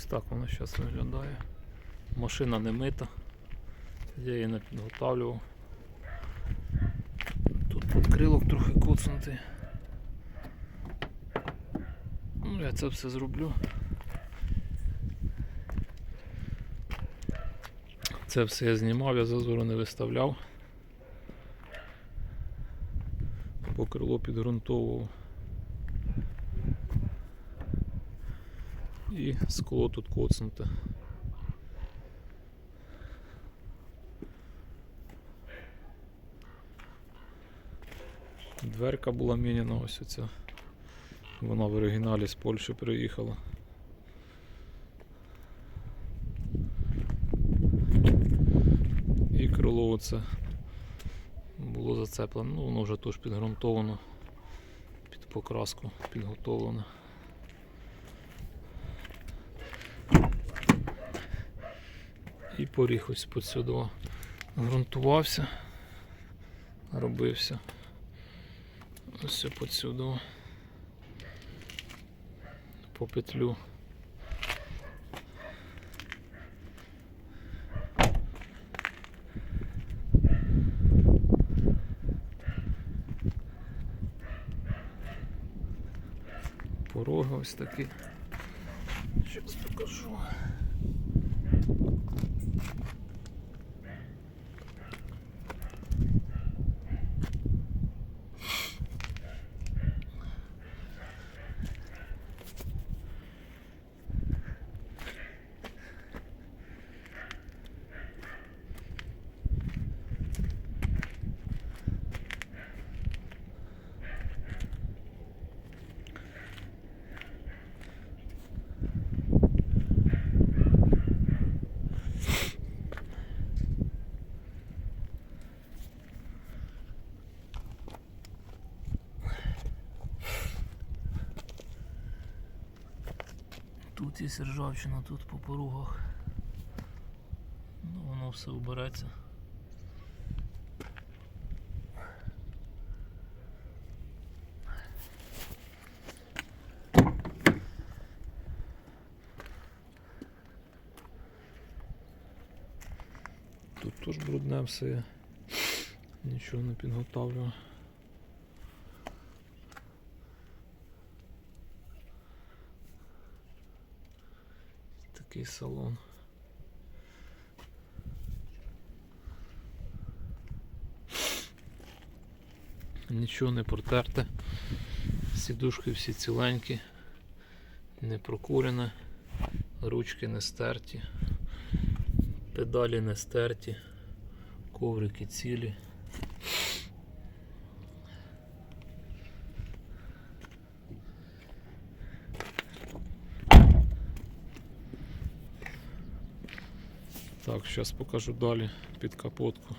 Ось так воно зараз виглядає. Машина не мита. Я її не підготавлював. Тут підкрилок трохи коцнутий. Ну, я це все зроблю. Це все я знімав, я зазору не виставляв. По крило підґрунтовував. І скло тут коцнуте. Дверка була міняна ось оця. Вона в оригіналі з Польщі приїхала. І крило оце було зацеплено. Ну, воно вже теж підґрунтовано, під покраску підготовлено. Поріг ось під сюди ґрунтувався, робився. Ось під сюди. По петлю. Пороги ось такі. Зараз покажу. Тут є ржавчина, тут по порогах. Ну, воно все убереться. Тут теж брудне все. Нічого не підготавлював. Такий салон. Нічого не протерте. Сідушки всі ціленькі, не прокурене, ручки не стерті, педалі не стерті, коврики цілі. Так, зараз покажу далі під капотку.